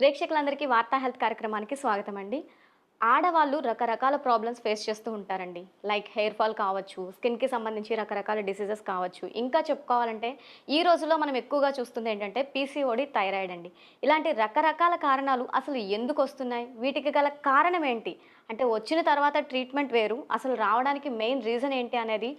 ప్రేక్షకులందరికీ వార్తా హెల్త్ కార్యక్రమానికి స్వాగతం అండి ఆడవాళ్ళు రకరకాల ప్రాబ్లమ్స్ ఫేస్ చేస్తూ ఉంటారండి. లైక్ హెయిర్ ఫాల్ కావచ్చు స్కిన్కి సంబంధించి రకరకాల డిసీజెస్ కావచ్చు. ఇంకా చెప్పుకోవాలంటే ఈ రోజుల్లో మనం ఎక్కువగా చూస్తుంది ఏంటంటే పీసీఓడి థైరాయిడ్ అండి. ఇలాంటి రకరకాల కారణాలు అసలు ఎందుకు వస్తున్నాయి? వీటికి గల కారణం ఏంటి? అంటే వచ్చిన తర్వాత ట్రీట్మెంట్ వేరు అసలు రావడానికి మెయిన్ రీజన్ ఏంటి అనేది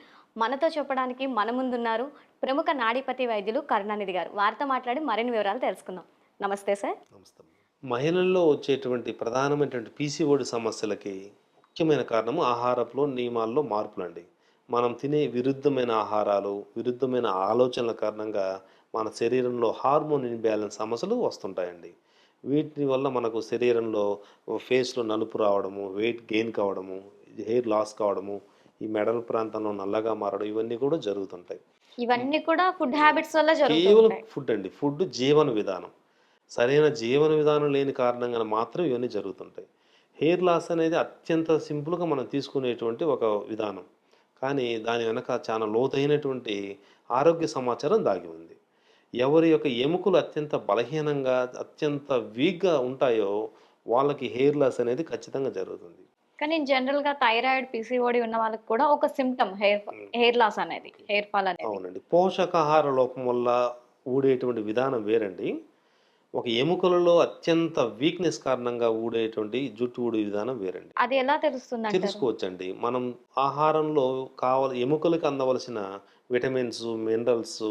మనతో చెప్పడానికి మన ముందున్నారు ప్రముఖ నాడీపతి వైద్యులు కరుణానిధి గారు. వారితో మాట్లాడి మరిన్ని వివరాలు తెలుసుకుందాం. నమస్తే సార్. నమస్తే. మహిళల్లో వచ్చేటువంటి ప్రధానమైనటువంటి పీసీఓడి సమస్యలకి ముఖ్యమైన కారణము ఆహారపు నియమాల్లో మార్పులండి. మనం తినే విరుద్ధమైన ఆహారాలు విరుద్ధమైన ఆలోచనల కారణంగా మన శరీరంలో హార్మోన్ ఇన్బ్యాలెన్స్ సమస్యలు వస్తుంటాయండి. వీటి వల్ల మనకు శరీరంలో ఫేస్లో నలుపు రావడము వెయిట్ గెయిన్ కావడము హెయిర్ లాస్ కావడము ఈ మెడల ప్రాంతంలో నల్లగా మారడం ఇవన్నీ కూడా జరుగుతుంటాయి. ఇవన్నీ కూడా ఫుడ్ హ్యాబిట్స్ వల్ల కేవలం ఫుడ్ అండి. ఫుడ్ జీవన విధానం. సరైన జీవన విధానం లేని కారణంగా మాత్రం ఇవన్నీ జరుగుతుంటాయి. హెయిర్ లాస్ అనేది అత్యంత సింపుల్గా మనం తీసుకునేటువంటి ఒక విధానం. కానీ దాని వెనక చాలా లోతైనటువంటి ఆరోగ్య సమాచారం దాగి ఉంది. ఎవరి యొక్క ఎముకలు అత్యంత బలహీనంగా అత్యంత వీక్గా ఉంటాయో వాళ్ళకి హెయిర్ లాస్ అనేది ఖచ్చితంగా జరుగుతుంది. కానీ జనరల్గా థైరాయిడ్ పీసీఓడి ఉన్న వాళ్ళకి కూడా ఒక సిమ్టమ్ హెయిర్ హెయిర్ లాస్ అనేది హెయిర్ ఫాల్ అనేది. అవునండి. పోషకాహార లోపం వల్ల ఊడేటువంటి విధానం వేరండి. ఒక ఎముకలలో అత్యంత వీక్నెస్ కారణంగా ఊడేటువంటి జుట్టు ఊడే విధానం వేరండి. అది ఎలా తెలుస్తుంది తెలుసుకోవచ్చండి. మనం ఆహారంలో కావల ఎముకలకు అందవలసిన విటమిన్స్ మినరల్స్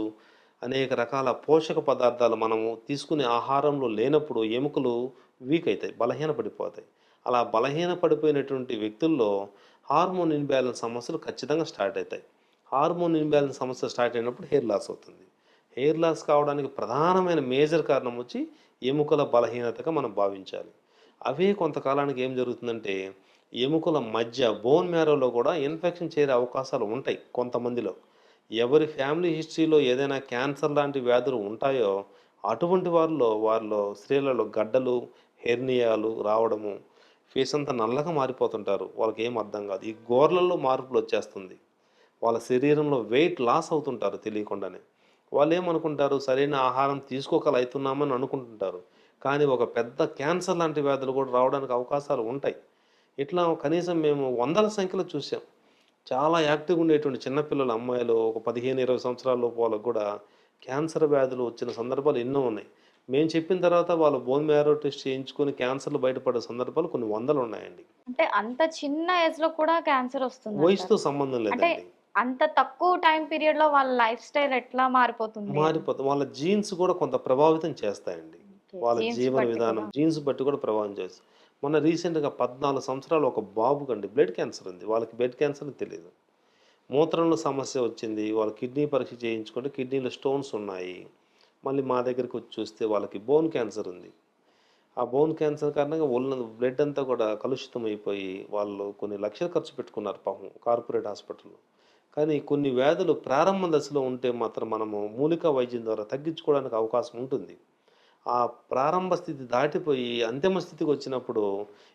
అనేక రకాల పోషక పదార్థాలు మనము తీసుకునే ఆహారంలో లేనప్పుడు ఎముకలు వీక్ అవుతాయి బలహీన పడిపోతాయి అలా బలహీన పడిపోయినటువంటి వ్యక్తుల్లో హార్మోన్ ఇన్బ్యాలెన్స్ సమస్యలు ఖచ్చితంగా స్టార్ట్ అవుతాయి. హార్మోన్ ఇన్బ్యాలెన్స్ సమస్య స్టార్ట్ అయినప్పుడు హెయిర్ లాస్ అవుతుంది. హెయిర్ లాస్ కావడానికి ప్రధానమైన మేజర్ కారణం వచ్చి ఎముకల బలహీనతగా మనం భావించాలి. అవే కొంతకాలానికి ఏం జరుగుతుందంటే ఎముకల మధ్య బోన్ మ్యారోలో కూడా ఇన్ఫెక్షన్ చేరే అవకాశాలు ఉంటాయి కొంతమందిలో. ఎవరి ఫ్యామిలీ హిస్టరీలో ఏదైనా క్యాన్సర్ లాంటి వ్యాధులు ఉంటాయో అటువంటి వారిలో వారిలో స్త్రీలలో గడ్డలు హెర్నియాలు రావడము ఫేస్ అంతా నల్లగా మారిపోతుంటారు. వాళ్ళకి ఏం అర్థం కాదు. ఈ గోర్లలో మార్పులు వచ్చేస్తుంది. వాళ్ళ శరీరంలో వెయిట్ లాస్ అవుతుంటారు తెలియకుండానే. వాళ్ళు ఏమనుకుంటారు సరైన ఆహారం తీసుకోగలుగుతున్నామని అనుకుంటుంటారు. కానీ ఒక పెద్ద క్యాన్సర్ లాంటి వ్యాధులు కూడా రావడానికి అవకాశాలు ఉంటాయి. ఇట్లా కనీసం మేము వందల సంఖ్యలో చూసాం చాలా యాక్టివ్గా ఉండేటువంటి చిన్నపిల్లల అమ్మాయిలు ఒక పదిహేను ఇరవై సంవత్సరాల లోపు వాళ్ళకు కూడా క్యాన్సర్ వ్యాధులు వచ్చిన సందర్భాలు ఎన్నో ఉన్నాయి. మేము చెప్పిన తర్వాత వాళ్ళు బోన్ మ్యారో టెస్ట్ చేయించుకొని క్యాన్సర్లు బయటపడే సందర్భాలు కొన్ని వందలు ఉన్నాయండి. అంటే అంత చిన్న ఏజ్లో కూడా క్యాన్సర్ వస్తుంది వయసుతో సంబంధం లేదండి. అంత తక్కువ టైం పీరియడ్లో వాళ్ళ లైఫ్ స్టైల్ ఎట్లా మారిపోతుంది? మారిపోతుంది వాళ్ళ జీన్స్ కూడా కొంత ప్రభావితం చేస్తాయండి. వాళ్ళ జీవన విధానం. జీన్స్ బట్టి కూడా ప్రభావం చేస్తుంది మొన్న రీసెంట్గా పద్నాలుగు సంవత్సరాలు ఒక బాబుకి అండి బ్లడ్ క్యాన్సర్ ఉంది. వాళ్ళకి బ్లడ్ క్యాన్సర్ తెలియదు మూత్రంలో సమస్య వచ్చింది వాళ్ళ కిడ్నీ పరీక్ష చేయించుకుంటే కిడ్నీలో స్టోన్స్ ఉన్నాయి. మళ్ళీ మా దగ్గరికి వచ్చి చూస్తే వాళ్ళకి బోన్ క్యాన్సర్ ఉంది. ఆ బోన్ క్యాన్సర్ కారణంగా ఒళ్ళ బ్లడ్ అంతా కూడా కలుషితం అయిపోయి వాళ్ళు కొన్ని లక్షలు ఖర్చు పెట్టుకున్నారు పాపం కార్పొరేట్ హాస్పిటల్లో కానీ కొన్ని వ్యాధులు ప్రారంభ దశలో ఉంటే మాత్రం మనము మూలికా వైద్యం ద్వారా తగ్గించుకోవడానికి అవకాశం ఉంటుంది. ఆ ప్రారంభ స్థితి దాటిపోయి అంతిమ స్థితికి వచ్చినప్పుడు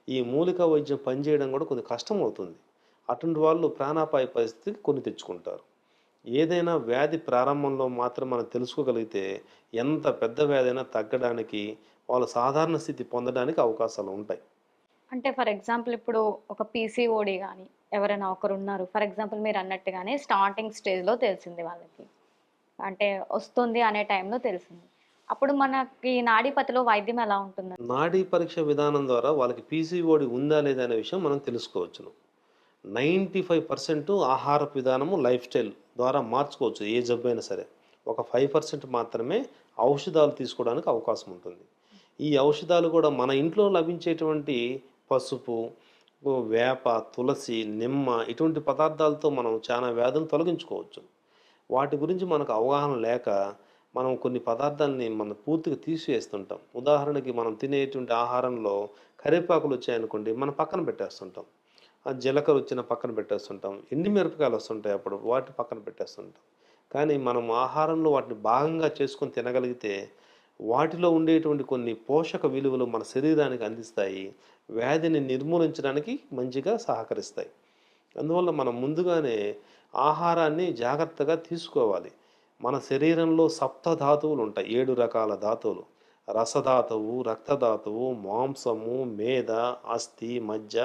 ఈ మూలికా వైద్యం పనిచేయడం కూడా కొద్ది కష్టం అవుతుంది. అటువంటి వాళ్ళు ప్రాణాపాయ పరిస్థితికి కొని తెచ్చుకుంటారు. ఏదైనా వ్యాధి ప్రారంభంలో మాత్రం మనం తెలుసుకోగలిగితే ఎంత పెద్ద వ్యాధి అయినా తగ్గడానికి వాళ్ళ సాధారణ స్థితి పొందడానికి అవకాశాలు ఉంటాయి. అంటే ఫర్ ఎగ్జాంపుల్ ఇప్పుడు ఒక పీసీఓడి కానీ ఎవరైనా ఒకరు ఉన్నారు ఫర్ ఎగ్జాంపుల్ మీరు అన్నట్టుగానే స్టార్టింగ్ స్టేజ్లో తెలిసింది వాళ్ళకి. అంటే వస్తుంది అనే టైంలో తెలిసింది. అప్పుడు మనకి నాడీపతిలో వైద్యం ఎలా ఉంటుంది నాడీ పరీక్ష విధానం ద్వారా వాళ్ళకి పీసీఓడి ఉందా లేదా అనే విషయం మనం తెలుసుకోవచ్చును. నైంటీ ఫైవ్ పర్సెంట్ ఆహారపు విధానము లైఫ్ స్టైల్ ద్వారా మార్చుకోవచ్చు ఏ జబ్బు అయినా సరే. ఒక ఫైవ్ పర్సెంట్ మాత్రమే ఔషధాలు తీసుకోవడానికి అవకాశం ఉంటుంది. ఈ ఔషధాలు కూడా మన ఇంట్లో లభించేటువంటి పసుపు వేప తులసి నిమ్మ ఇటువంటి పదార్థాలతో మనం చాలా వ్యాధులను తొలగించుకోవచ్చు. వాటి గురించి మనకు అవగాహన లేక మనం కొన్ని పదార్థాలని మనం పూర్తిగా తీసివేస్తుంటాం ఉదాహరణకి మనం తినేటువంటి ఆహారంలో కరివేపాకులు వచ్చాయనుకోండి మనం పక్కన పెట్టేస్తుంటాం. ఆ జీలకర్ర వచ్చిన పక్కన పెట్టేస్తుంటాం. ఎండి మిరపకాయలు వస్తుంటాయి అప్పుడు వాటి పక్కన పెట్టేస్తుంటాం. కానీ మనం ఆహారంలో వాటిని భాగంగా చేసుకొని తినగలిగితే వాటిలో ఉండేటువంటి కొన్ని పోషక విలువలు మన శరీరానికి అందిస్తాయి. వ్యాధిని నిర్మూలించడానికి మంచిగా సహకరిస్తాయి. అందువల్ల మనం ముందుగానే ఆహారాన్ని జాగ్రత్తగా తీసుకోవాలి. మన శరీరంలో సప్త ధాతువులు ఉంటాయి. ఏడు రకాల ధాతువులు. రసధాతువు రక్తధాతువు మాంసము మేద అస్థి మజ్జ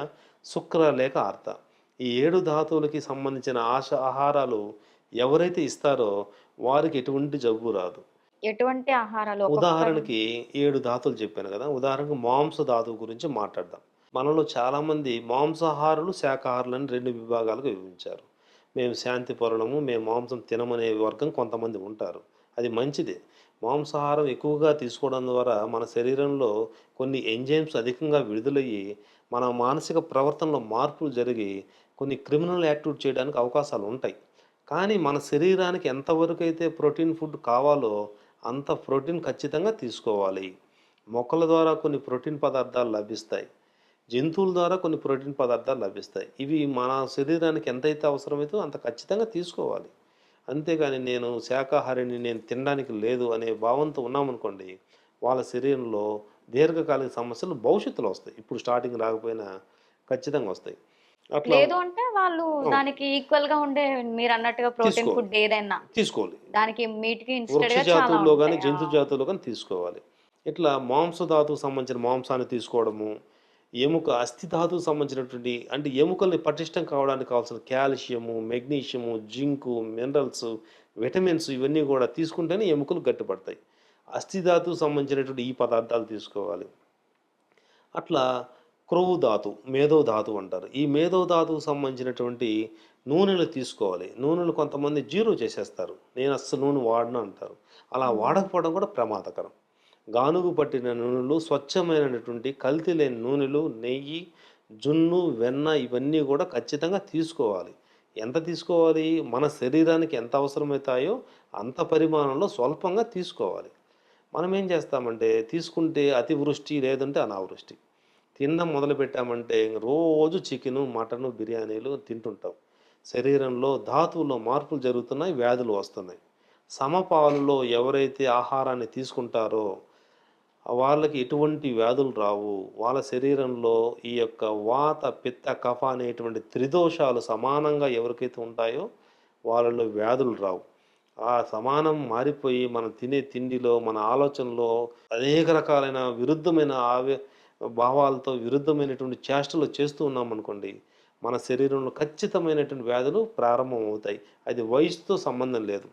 శుక్ర లేక ఆర్త. ఈ ఏడు ధాతువులకి సంబంధించిన ఆశ ఆహారాలు ఎవరైతే ఇస్తారో వారికి ఎటువంటి జబ్బు రాదు. ఎటువంటి ఆహారాలు ఉదాహరణకి ఏడు ధాతులు చెప్పాను కదా ఉదాహరణకు మాంస ధాతువు గురించి మాట్లాడదాం. మనలో చాలామంది మాంసాహారులు శాకాహారులు అని రెండు విభాగాలుగా విభజించారు. మేము శాంతి పొరలము మేము మాంసం తినమనే వర్గం కొంతమంది ఉంటారు. అది మంచిదే. మాంసాహారం ఎక్కువగా తీసుకోవడం ద్వారా మన శరీరంలో కొన్ని ఎంజైమ్స్ అధికంగా విడుదలయ్యి మన మానసిక ప్రవర్తనలో మార్పులు జరిగి కొన్ని క్రిమినల్ యాక్టివిటీ చేయడానికి అవకాశాలు ఉంటాయి. కానీ మన శరీరానికి ఎంతవరకు అయితే ప్రోటీన్ ఫుడ్ కావాలో అంత ప్రోటీన్ ఖచ్చితంగా తీసుకోవాలి. మొక్కల ద్వారా కొన్ని ప్రోటీన్ పదార్థాలు లభిస్తాయి. జంతువుల ద్వారా కొన్ని ప్రోటీన్ పదార్థాలు లభిస్తాయి. ఇవి మన శరీరానికి ఎంతైతే అవసరమైతే అంత ఖచ్చితంగా తీసుకోవాలి. అంతేగాని నేను శాకాహారిని నేను తినడానికి లేదు అనే భావంతో ఉన్నామనుకోండి వాళ్ళ శరీరంలో దీర్ఘకాలిక సమస్యలు భవిష్యత్తులో వస్తాయి. ఇప్పుడు స్టార్టింగ్ రాకపోయినా ఖచ్చితంగా వస్తాయి. లేదు అంటే వాళ్ళు దానికి ఈక్వల్గా ఉండే మీరు అన్నట్టుగా ప్రోటీన్. ఫుడ్ ఏదైనా తీసుకోవాలి దానికి మీట్కి వృక్ష జాతుల్లో కానీ. జంతు. జాతుల్లో కానీ తీసుకోవాలి ఇట్లా మాంసధాతుకు సంబంధించిన మాంసాన్ని తీసుకోవడము ఎముక అస్థి ధాతుకు సంబంధించినటువంటి అంటే ఎముకల్ని పటిష్టం కావడానికి కావాల్సిన calcium magnesium zinc minerals vitamins ఇవన్నీ కూడా తీసుకుంటేనే ఎముకలు గట్టిపడతాయి అస్థి ధాతుకు సంబంధించినటువంటి ఈ పదార్థాలు తీసుకోవాలి అట్లా క్రొవ్వు ధాతు మేధో ధాతు అంటారు. ఈ మేధో ధాతుకు సంబంధించినటువంటి నూనెలు తీసుకోవాలి. నూనెలు కొంతమంది జీరో చేసేస్తారు. నేను అస్సలు నూనె వాడను అంటారు. అలా వాడకపోవడం కూడా ప్రమాదకరం. గానుగు పట్టిన నూనెలు స్వచ్ఛమైనటువంటి కల్తీ లేని నూనెలు నెయ్యి జున్ను వెన్న ఇవన్నీ కూడా ఖచ్చితంగా తీసుకోవాలి. ఎంత తీసుకోవాలి? మన శరీరానికి ఎంత అవసరమవుతాయో అంత పరిమాణంలో స్వల్పంగా తీసుకోవాలి. మనం ఏం చేస్తామంటే తీసుకుంటే అతివృష్టి లేదంటే అనావృష్టి. తినడం మొదలు పెట్టామంటే రోజు చికెను మటను బిర్యానీలు తింటుంటాం. శరీరంలో ధాతువుల్లో మార్పులు జరుగుతున్నాయి వ్యాధులు వస్తున్నాయి. సమపాలులో ఎవరైతే ఆహారాన్ని తీసుకుంటారో వాళ్ళకి ఎటువంటి వ్యాధులు రావు. వాళ్ళ శరీరంలో ఈ యొక్క వాత పిత్త కఫ అనేటువంటి త్రిదోషాలు సమానంగా ఎవరికైతే ఉంటాయో వాళ్ళలో వ్యాధులు రావు. ఆ సమానం మారిపోయి మనం తినే తిండిలో మన ఆలోచనలో అనేక రకాలైన విరుద్ధమైన ఆవే భావాలతో విరుద్ధమైనటువంటి చేష్టలు చేస్తూ ఉన్నాం అనుకోండి మన శరీరంలో ఖచ్చితమైనటువంటి వ్యాధులు ప్రారంభం అవుతాయి అది వయసుతో సంబంధం లేదు.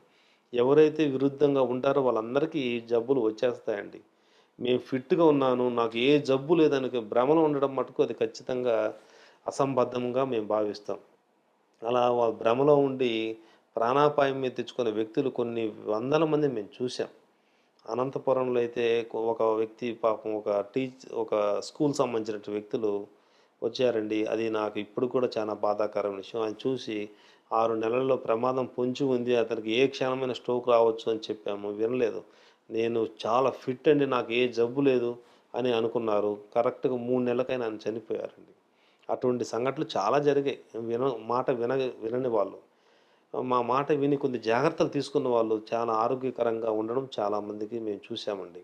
ఎవరైతే విరుద్ధంగా ఉంటారో వాళ్ళందరికీ ఈ జబ్బులు వచ్చేస్తాయండి. మేము ఫిట్గా ఉన్నాను నాకు ఏ జబ్బు లేదని భ్రమలో ఉండడం మటుకు అది ఖచ్చితంగా అసంబద్ధంగా మేము భావిస్తాం. అలా వాళ్ళ భ్రమలో ఉండి ప్రాణాపాయం మీద తెచ్చుకునే వ్యక్తులు కొన్ని వందల మంది మేము చూసాం అనంతపురంలో అయితే ఒక వ్యక్తి పాపం ఒక టీచ్ ఒక స్కూల్ సంబంధించిన వ్యక్తులు వచ్చారండి. అది నాకు ఇప్పుడు కూడా చాలా బాధాకరమైన విషయం. ఆయన చూసి ఆరు నెలల్లో ప్రమాదం పొంచి ఉంది. అతనికి ఏ క్షణమైన స్ట్రోక్ రావచ్చు అని చెప్పాము. వినలేదు. నేను చాలా ఫిట్ అండి. నాకు ఏ జబ్బు లేదు అని అనుకున్నారు. కరెక్ట్గా మూడు నెలలకైనా ఆయన చనిపోయారండి. అటువంటి సంఘటనలు చాలా జరిగాయి. విన మాట విన వినని వాళ్ళు. మా మాట విని కొన్ని జాగ్రత్తలు తీసుకున్న వాళ్ళు చాలా ఆరోగ్యకరంగా ఉండడం చాలా మందికి మేము చూసామండి.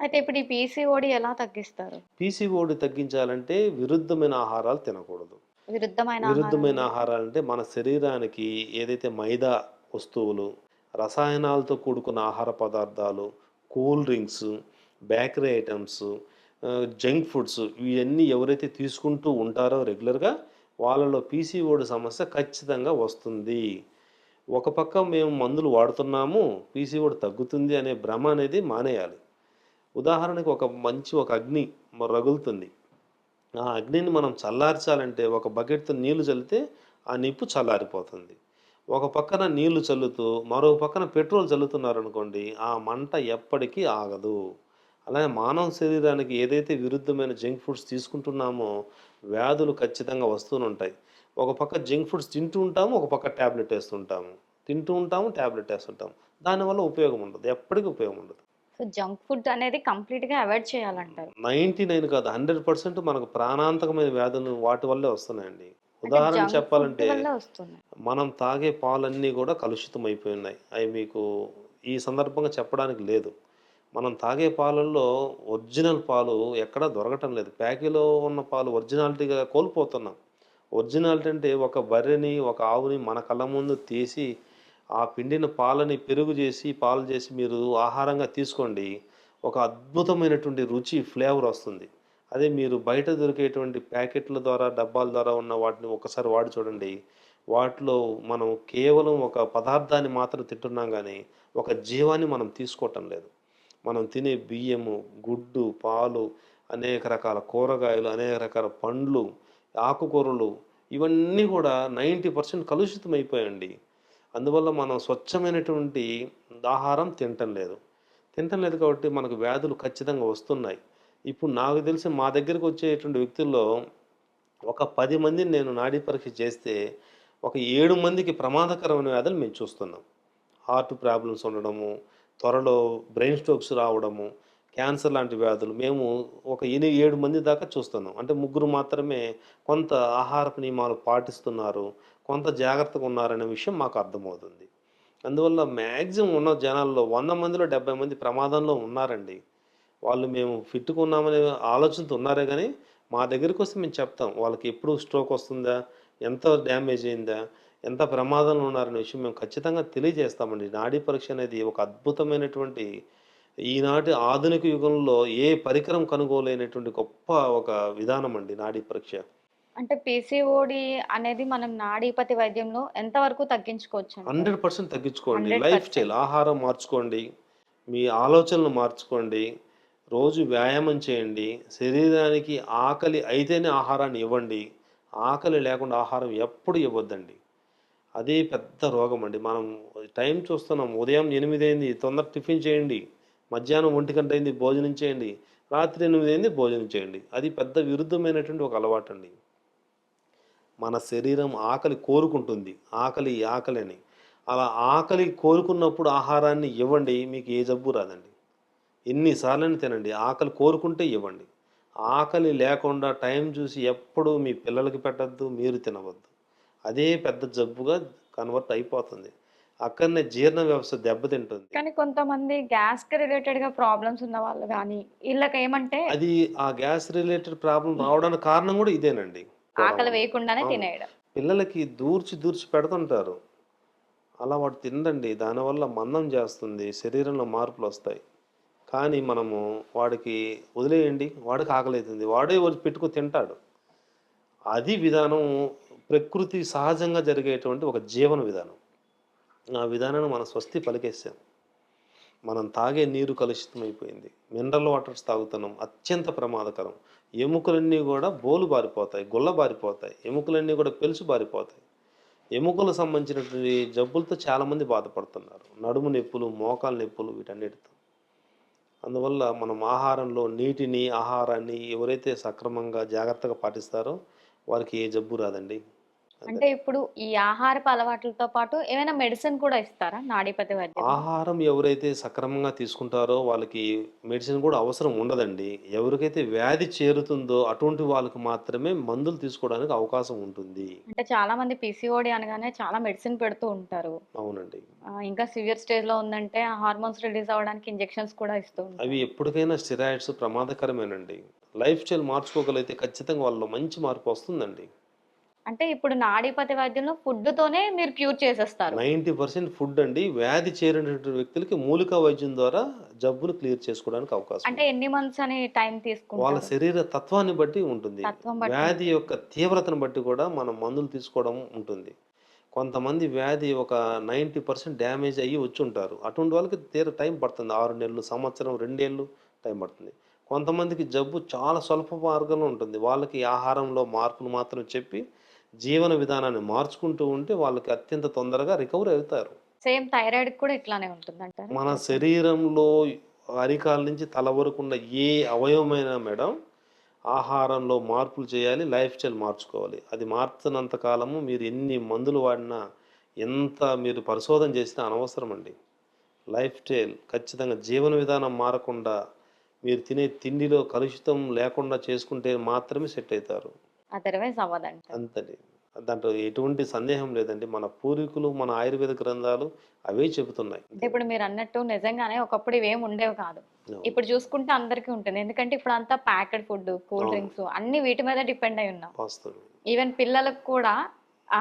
అయితే ఇప్పుడు ఈ పీసీఓడి ఎలా తగ్గిస్తారు? పీసీఓడి తగ్గించాలంటే విరుద్ధమైన ఆహారాలు తినకూడదు. విరుద్ధమైన విరుద్ధమైన ఆహారం. ఆహారాలు. అంటే మన శరీరానికి ఏదైతే మైదా వస్తువులు రసాయనాలతో కూడుకున్న ఆహార పదార్థాలు cool drinks bakery items junk foods ఇవన్నీ ఎవరైతే తీసుకుంటూ ఉంటారో రెగ్యులర్గా వాళ్ళలో పీసీఓడి సమస్య ఖచ్చితంగా వస్తుంది. ఒక పక్క మేము మందులు వాడుతున్నాము పీసీఓడి తగ్గుతుంది అనే భ్రమ అనేది మానేయాలి. ఉదాహరణకి ఒక మంచి ఒక అగ్ని రగులుతుంది. ఆ అగ్నిని మనం చల్లార్చాలంటే ఒక బకెట్తో నీళ్ళు చల్లితే ఆ నిప్పు చల్లారిపోతుంది. ఒక పక్కన నీళ్ళు చల్లుతూ మరో పక్కన పెట్రోల్ చల్లుతున్నారు అనుకోండి ఆ మంట ఎప్పటికీ ఆగదు. అలాగే మానవ శరీరానికి ఏదైతే విరుద్ధమైన జంక్ ఫుడ్స్ తీసుకుంటున్నామో వ్యాధులు ఖచ్చితంగా వస్తూనే ఉంటాయి ఒక పక్క జంక్ ఫుడ్స్ తింటూ ఉంటాము ఒక పక్క ట్యాబ్లెట్ వేస్తుంటాము. తింటూ ఉంటాము ట్యాబ్లెట్ వేస్తుంటాము. దానివల్ల ఉపయోగం ఉండదు ఎప్పటికీ ఉపయోగం ఉండదు. సో జంక్ ఫుడ్ అనేది కంప్లీట్గా అవాయిడ్ చేయాలంటారు. నైంటీ నైన్ కాదు హండ్రెడ్ పర్సెంట్ మనకు ప్రాణాంతకమైన వ్యాధులు వాటి వల్లే వస్తున్నాయండి. ఉదాహరణ చెప్పాలంటే మనం తాగే పాలన్నీ కూడా కలుషితం అయిపోయి ఉన్నాయి అవి మీకు ఈ సందర్భంగా చెప్పడానికి లేదు. మనం తాగే పాలల్లో ఒరిజినల్ పాలు ఎక్కడా దొరకటం లేదు. ప్యాకీలో ఉన్న పాలు ఒరిజినాలిటీగా కోల్పోతున్నాం. ఒరిజినాలిటీ అంటే ఒక బర్రెని ఒక ఆవుని మన కళ్ళ ముందు తీసి ఆ పిండిన పాలని పెరుగు చేసి పాలు చేసి మీరు ఆహారంగా తీసుకోండి. ఒక అద్భుతమైనటువంటి రుచి ఫ్లేవర్ వస్తుంది. అదే మీరు బయట దొరికేటువంటి ప్యాకెట్ల ద్వారా డబ్బాల ద్వారా ఉన్న వాటిని ఒకసారి వాడి చూడండి. వాటిలో మనం కేవలం ఒక పదార్థాన్ని మాత్రం తింటున్నాం కానీ ఒక జీవాన్ని మనం తీసుకోవటం లేదు. మనం తినే బియ్యము గుడ్డు పాలు అనేక రకాల కూరగాయలు అనేక రకాల పండ్లు ఆకుకూరలు ఇవన్నీ కూడా నైంటీ పర్సెంట్ కలుషితం అయిపోయాయండి అందువల్ల మనం స్వచ్ఛమైనటువంటి ఆహారం తినటం లేదు. తినటం లేదు కాబట్టి మనకు వ్యాధులు ఖచ్చితంగా వస్తున్నాయి. ఇప్పుడు నాకు తెలిసి మా దగ్గరికి వచ్చేటువంటి వ్యక్తుల్లో ఒక పది మందిని నేను నాడీ పరీక్ష చేస్తే ఒక ఏడు మందికి ప్రమాదకరమైన వ్యాధులు మేము చూస్తున్నాం. హార్ట్ ప్రాబ్లమ్స్ ఉండడము త్వరలో బ్రెయిన్ స్ట్రోక్స్ రావడము క్యాన్సర్ లాంటి వ్యాధులు. మేము ఒక ఎనిమిది ఏడు మంది దాకా చూస్తున్నాం. అంటే ముగ్గురు మాత్రమే కొంత ఆహారపు నియమాలు పాటిస్తున్నారు కొంత జాగ్రత్తగా ఉన్నారనే విషయం మాకు అర్థమవుతుంది. అందువల్ల మ్యాక్సిమం ఉన్న జనాల్లో వంద మందిలో డెబ్బై మంది ప్రమాదంలో ఉన్నారండి. వాళ్ళు మేము ఫిట్టుకున్నామనే ఆలోచనతో ఉన్నారే కానీ మా దగ్గరికి వస్తే మేము చెప్తాం వాళ్ళకి ఎప్పుడు స్ట్రోక్ వస్తుందా ఎంత డ్యామేజ్ అయిందా ఎంత ప్రమాదంలో ఉన్నారనే విషయం మేము ఖచ్చితంగా తెలియజేస్తామండి. నాడీ పరీక్ష అనేది ఒక అద్భుతమైనటువంటి ఈనాటి ఆధునిక యుగంలో ఏ పరికరం కనుగోలేనటువంటి గొప్ప ఒక విధానం అండి నాడీ పరీక్ష? అంటే పీసీఓడి అనేది మనం నాడీపతి వైద్యంలో ఎంతవరకు తగ్గించుకోవచ్చు హండ్రెడ్ పర్సెంట్ తగ్గించుకోండి. 100% లైఫ్ స్టైల్ ఆహారం మార్చుకోండి మీ ఆలోచనలు మార్చుకోండి రోజు వ్యాయామం చేయండి శరీరానికి ఆకలి అయితేనే ఆహారాన్ని ఇవ్వండి. ఆకలి లేకుండా ఆహారం ఎప్పుడు ఇవ్వద్దండి. అదే పెద్ద రోగం అండి. మనం టైం చూస్తున్నాం ఉదయం ఎనిమిది అయింది తొందర టిఫిన్ చేయండి. మధ్యాహ్నం ఒంటి గంట అయింది భోజనం చేయండి. రాత్రి ఎనిమిది అయింది భోజనం చేయండి. అది పెద్ద విరుద్ధమైనటువంటి ఒక అలవాటు అండి మన శరీరం ఆకలి కోరుకుంటుంది. ఆకలి ఆకలి అని. అలా ఆకలి కోరుకున్నప్పుడు ఆహారాన్ని ఇవ్వండి మీకు ఏ జబ్బు రాదండి. ఎన్నిసార్లని తినండి ఆకలి కోరుకుంటే ఇవ్వండి. ఆకలి లేకుండా టైం చూసి ఎప్పుడు మీ పిల్లలకి పెట్టద్దు మీరు తినవద్దు. అదే పెద్ద జబ్బుగా కన్వర్ట్ అయిపోతుంది. అక్కడనే జీర్ణ వ్యవస్థ దెబ్బతింటుంది. కానీ కొంతమంది గ్యాస్కి రిలేటెడ్గా ప్రాబ్లమ్స్ ఉన్న వాళ్ళు కానీ వీళ్ళకి ఏమంటే అది ఆ గ్యాస్ రిలేటెడ్ ప్రాబ్లం రావడానికి కారణం కూడా ఇదేనండి. ఆకలి వేయకుండానే. తినేయడం. పిల్లలకి దూర్చి దూర్చి పెడుతుంటారు. అలా వాడు తినండి దానివల్ల మందం చేస్తుంది. శరీరంలో మార్పులు వస్తాయి కానీ మనము వాడికి వదిలేయండి. వాడికి ఆకలి అవుతుంది వాడే వచ్చి పెట్టుకుని తింటాడు. అది విధానం ప్రకృతి సహజంగా జరిగేటువంటి ఒక జీవన విధానం. ఆ విధానాన్ని మనం స్వస్తి పలికేసాం మనం తాగే నీరు కలుషితమైపోయింది. మినరల్ వాటర్స్ తాగుతున్నాం. అత్యంత ప్రమాదకరం. ఎముకలన్నీ కూడా బోలు బారిపోతాయి గుల్ల బారిపోతాయి. ఎముకలన్నీ కూడా పెలుసు బారిపోతాయి. ఎముకలకు సంబంధించినటువంటి జబ్బులతో చాలామంది బాధపడుతున్నారు. నడుము నొప్పులు మోకాలు నొప్పులు వీటన్నిటితో. అందువల్ల మనం ఆహారంలో నీటిని ఆహారాన్ని ఎవరైతే సక్రమంగా జాగ్రత్తగా పాటిస్తారో వారికి ఏ జబ్బు రాదండి. అంటే ఇప్పుడు ఈ ఆహారపు అలవాట్లతో పాటు ఏమైనా మెడిసిన్ కూడా ఇస్తారా? నాడీపతి వైద్యం. ఆహారం ఎవరైతే సక్రమంగా తీసుకుంటారో వాళ్ళకి మెడిసిన్ కూడా అవసరం ఉండదండి. ఎవరికైతే వ్యాధి చేరుతుందో అటువంటి వాళ్ళకి మాత్రమే మందులు తీసుకోవడానికి అవకాశం ఉంటుంది. అంటే చాలా మంది పీసీఓడి అనగానే చాలా మెడిసిన్ పెడుతూ ఉంటారు. అవునండి. ఆ, ఇంకా సివియర్ స్టేజ్లో ఉందంటే హార్మోన్స్ రిలీజ్ అవ్వడానికి ఇంజెక్షన్స్ కూడా ఇస్తూ ఉంటారు. అవి ఎప్పటికైనా స్టిరాయిడ్స్ ప్రమాదకరమేనండి. లైఫ్ స్టైల్ మార్చుకోగలిగితే ఖచ్చితంగా వాళ్ళలో మంచి మార్పు వస్తుందండి. అంటే ఇప్పుడు నాడీపతి వైద్యంలో ఫుడ్ తోనే మీరు క్యూర్ చేసేస్తారు. నైంటీ పర్సెంట్ ఫుడ్ అండి. వ్యాధి చేరినటువంటి వ్యక్తులకి మూలికా వైద్యం ద్వారా జబ్బును క్లియర్ చేసుకోవడానికి అవకాశం అంటే ఎన్ని మంత్స్ అని టైం వాళ్ళ తీసుకుంటారు శరీర తత్వాన్ని బట్టి ఉంటుంది. వ్యాధి యొక్క తీవ్రతను బట్టి కూడా మనం మందులు తీసుకోవడం ఉంటుంది. కొంతమంది వ్యాధి ఒక నైంటీ పర్సెంట్ డ్యామేజ్ అయ్యి వచ్చి ఉంటారు. అటువంటి వాళ్ళకి తీర టైం పడుతుంది. ఆరు నెలలు సంవత్సరం రెండేళ్ళు టైం పడుతుంది. కొంతమందికి జబ్బు చాలా స్వల్ప మార్గంలో ఉంటుంది. వాళ్ళకి ఆహారంలో మార్పులు మాత్రం చెప్పి జీవన విధానాన్ని మార్చుకుంటూ ఉంటే వాళ్ళకి అత్యంత తొందరగా రికవర్ అవుతారు. సేమ్ థైరాయిడ్ కూడా ఇట్లానే ఉంటుంది అంటారు మన శరీరంలో అరికాల నుంచి తల వరకు ఉన్న ఏ అవయవమైనా మేడం ఆహారంలో మార్పులు చేయాలి లైఫ్ స్టైల్ మార్చుకోవాలి. అది మార్చినంత కాలము మీరు ఎన్ని మందులు వాడినా ఎంత మీరు పరిశోధన చేసినా అనవసరం అండి. లైఫ్ స్టైల్ ఖచ్చితంగా జీవన విధానం మారకుండా మీరు తినే తిండిలో కలుషితం లేకుండా చేసుకుంటే మాత్రమే సెట్ అవుతారు. అదర్వైజ్ అవ్వదంట అంతటి. దాంట్లో ఎటువంటి సందేహం లేదండి. మన పూర్వీకులు మన ఆయుర్వేద గ్రంథాలు అవే చెబుతున్నాయి. అంటే ఇప్పుడు మీరు అన్నట్టు నిజంగానే ఒకప్పుడు ఇవేం ఉండేవి కాదు. ఇప్పుడు చూసుకుంటే అందరికీ ఉంటుంది. ఎందుకంటే ఇప్పుడు అంతా ప్యాకెడ్ ఫుడ్ కూల్. డ్రింక్స్ అన్ని వీటి మీద డిపెండ్ అయి ఉన్నాం. ఈవెన్ పిల్లలకు కూడా ఆ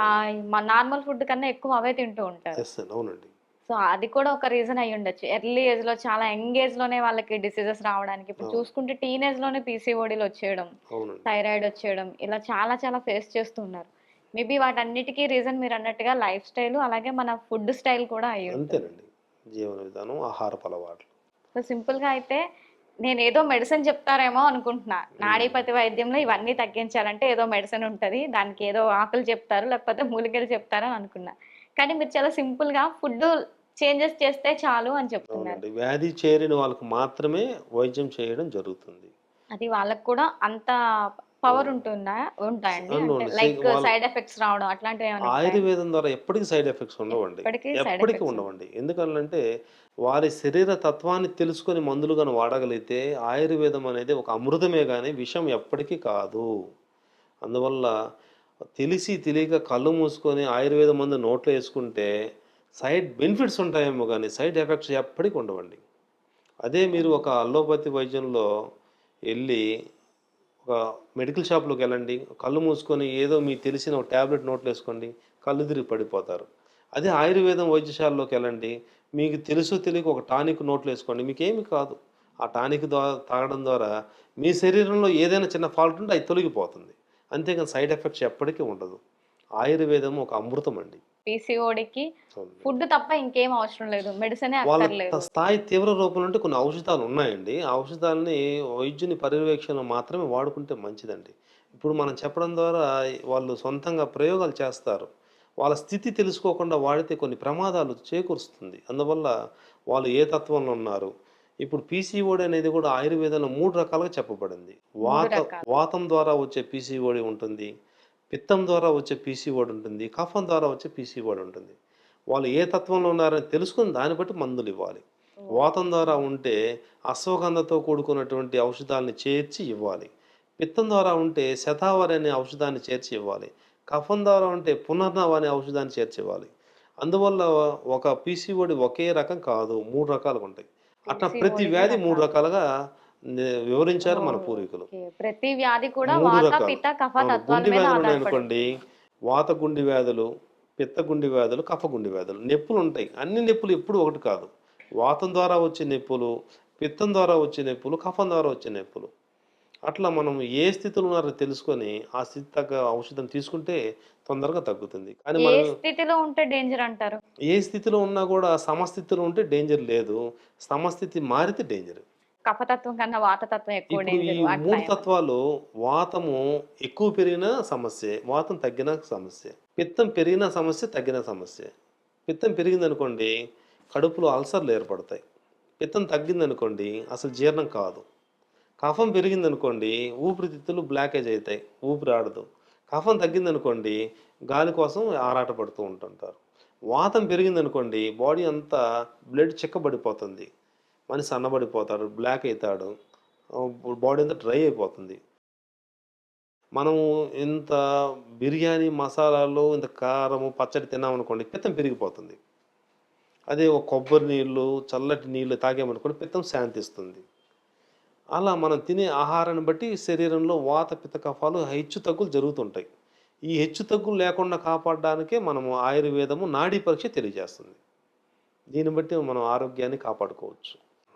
నార్మల్ ఫుడ్ కన్నా ఎక్కువ అవే తింటూ ఉంటారు. అవునండి. సో అది కూడా ఒక రీజన్ అయి ఉండొచ్చు. ఎర్లీ ఏజ్లో చాలా యంగ్ ఏజ్లోనే వాళ్ళకి డిసీజెస్ రావడానికి. ఇప్పుడు. చూసుకుంటే టీనేజ్లోనే పీసీఓడీలు వచ్చేయడం థైరాయిడ్ వచ్చేయడం ఇలా చాలా చాలా ఫేస్ చేస్తున్నారు మేబీ వాటన్నిటికీ రీజన్ మీరు అన్నట్టుగా లైఫ్ స్టైల్ అలాగే మన ఫుడ్ స్టైల్ కూడా అయ్యి అంతేనండి. జీవన విధానం ఆహారపు అలవాట్లు. సో సింపుల్గా అయితే నేను ఏదో మెడిసిన్ చెప్తారేమో అనుకుంటున్నా. నాడీపతి వైద్యంలో ఇవన్నీ తగ్గించాలంటే ఏదో మెడిసిన్ ఉంటుంది దానికి ఏదో ఆకులు చెప్తారు లేకపోతే మూలికలు చెప్తారు అని అనుకున్నా. కానీ మీరు చాలా సింపుల్గా ఫుడ్ చేంజెస్ చేస్తే చాలు అని చెప్తున్నారు. వ్యాధి చేరిన వాళ్ళకు మాత్రమే వైద్యం చేయడం జరుగుతుంది. అది వాళ్ళకి కూడా అంత పవర్ ఉంటుందా ఉంటాయండి. లైక్ సైడ్ ఎఫెక్ట్స్ రావడం అట్లాంటివి? ఆయుర్వేదం ద్వారా ఎప్పటికీ సైడ్ ఎఫెక్ట్స్ ఉండవండి. ఎప్పటికీ ఉండవండి. ఎందుకంటే వారి శరీర తత్వాన్ని తెలుసుకొని మందులు కానీ వాడగలిగితే ఆయుర్వేదం అనేది ఒక అమృతమే కానీ విషం ఎప్పటికీ కాదు. అందువల్ల తెలిసి తెలియక కళ్ళు మూసుకొని ఆయుర్వేద మందు నోట్లో వేసుకుంటే సైడ్ బెనిఫిట్స్ ఉంటాయేమో కానీ సైడ్ ఎఫెక్ట్స్ ఎప్పటికీ ఉండవండి. అదే మీరు ఒక అల్లోపతి వైద్యంలో వెళ్ళి ఒక మెడికల్ షాప్లోకి వెళ్ళండి కళ్ళు మూసుకొని ఏదో మీకు తెలిసిన ఒక ట్యాబ్లెట్ నోట్లు వేసుకోండి కళ్ళు తిరిగి పడిపోతారు. అదే ఆయుర్వేదం వైద్యశాలలోకి వెళ్ళండి మీకు తెలుసు తెలియక ఒక టానిక్ నోట్లు వేసుకోండి మీకేమి కాదు. ఆ టానిక్ ద్వారా తాగడం ద్వారా మీ శరీరంలో ఏదైనా చిన్న ఫాల్ట్ ఉంటే అది తొలగిపోతుంది. అంతేకాని సైడ్ ఎఫెక్ట్స్ ఎప్పటికీ ఉండదు. ఆయుర్వేదం ఒక అమృతం అండి పీసీఓడికి ఫుడ్ తప్ప ఇంకేం అవసరం లేదు. మెడిసినే వాళ్ళ స్థాయి తీవ్ర రూపంలో అంటే కొన్ని ఔషధాలు ఉన్నాయండి. ఆ ఔషధాలని వైద్యుని పర్యవేక్షణ మాత్రమే వాడుకుంటే మంచిదండి. ఇప్పుడు మనం చెప్పడం ద్వారా వాళ్ళు సొంతంగా ప్రయోగాలు చేస్తారు. వాళ్ళ స్థితి తెలుసుకోకుండా వాడితే కొన్ని ప్రమాదాలు చేకూరుస్తుంది. అందువల్ల వాళ్ళు ఏ తత్వంలో ఉన్నారు? ఇప్పుడు పీసీఓడి అనేది కూడా ఆయుర్వేదంలో మూడు రకాలుగా చెప్పబడింది. వాత. వాతం ద్వారా వచ్చే పీసీఓడి ఉంటుంది. పిత్తం ద్వారా వచ్చే పీసీఓడి ఉంటుంది కఫం ద్వారా వచ్చే పీసీఓడి ఉంటుంది. వాళ్ళు ఏ తత్వంలో ఉన్నారని తెలుసుకుని దాన్ని బట్టి మందులు ఇవ్వాలి. వాతం ద్వారా ఉంటే అశ్వగంధతో కూడుకున్నటువంటి ఔషధాన్ని చేర్చి ఇవ్వాలి. పిత్తం ద్వారా ఉంటే శతావరి అనే ఔషధాన్ని చేర్చి ఇవ్వాలి. కఫం ద్వారా ఉంటే పునర్నవ అనే ఔషధాన్ని చేర్చి ఇవ్వాలి. అందువల్ల ఒక పీసీఓడి ఒకే రకం కాదు మూడు రకాలుగా ఉంటాయి. అట్లా ప్రతి వ్యాధి మూడు రకాలు. రకాలుగా వివరించారు మన పూర్వీకులు. ప్రతి వ్యాధి కూడా వాత. పిత్త కఫ గుండె వ్యాధులు ఉన్నాయనుకోండి వాత గుండె వ్యాధులు పిత్త గుండె వ్యాధులు కఫ గుండె వ్యాధులు నొప్పులు ఉంటాయి. అన్ని నొప్పులు ఎప్పుడు ఒకటి కాదు. వాతం ద్వారా వచ్చే నొప్పులు పిత్తం ద్వారా వచ్చే నొప్పులు కఫం ద్వారా వచ్చే నొప్పులు. అట్లా మనం ఏ స్థితిలో ఉన్నారో తెలుసుకొని ఆ స్థితి తగ్గ ఔషధం తీసుకుంటే తొందరగా తగ్గుతుంది. కానీ మనం స్థితిలో ఉంటే డేంజర్ అంటారు? ఏ స్థితిలో ఉన్నా కూడా సమస్థితిలో ఉంటే డేంజర్ లేదు. సమస్థితి మారితే డేంజర్ కఫతత్వం కన్నా వాతతత్వం ఎక్కువ మూడు తత్వాలు వాతము ఎక్కువ పెరిగిన సమస్య వాతం తగ్గిన సమస్య. పిత్తం పెరిగిన సమస్య తగ్గిన సమస్య. పిత్తం పెరిగిందనుకోండి కడుపులో అల్సర్లు ఏర్పడతాయి. పిత్తం తగ్గిందనుకోండి అసలు జీర్ణం కాదు. కఫం పెరిగిందనుకోండి ఊపిరితిత్తులు బ్లాకేజ్ అవుతాయి ఊపిరి ఆడదు కఫం తగ్గిందనుకోండి గాలి కోసం ఆరాట పడుతూ ఉంటుంటారు. వాతం పెరిగిందనుకోండి బాడీ అంతా బ్లడ్ చిక్కబడిపోతుంది. మనిషి సన్నబడిపోతాడు బ్లాక్ అవుతాడు బాడీ అంతా డ్రై అయిపోతుంది. మనము ఇంత బిర్యానీ మసాలాలు ఇంత కారము పచ్చడి తిన్నామనుకోండి పిత్తం పెరిగిపోతుంది. అదే ఒక కొబ్బరి నీళ్ళు చల్లటి నీళ్ళు తాగామనుకోండి పిత్తం శాంతిస్తుంది. అలా మనం తినే ఆహారాన్ని బట్టి శరీరంలో వాత పిత్త కఫాలు హెచ్చు తగ్గులు జరుగుతుంటాయి. ఈ హెచ్చు తగ్గులు లేకుండా కాపాడడానికే మనము ఆయుర్వేదము నాడీ పరీక్ష తెలియజేస్తుంది. దీన్ని బట్టి మనం ఆరోగ్యాన్ని కాపాడుకోవచ్చు.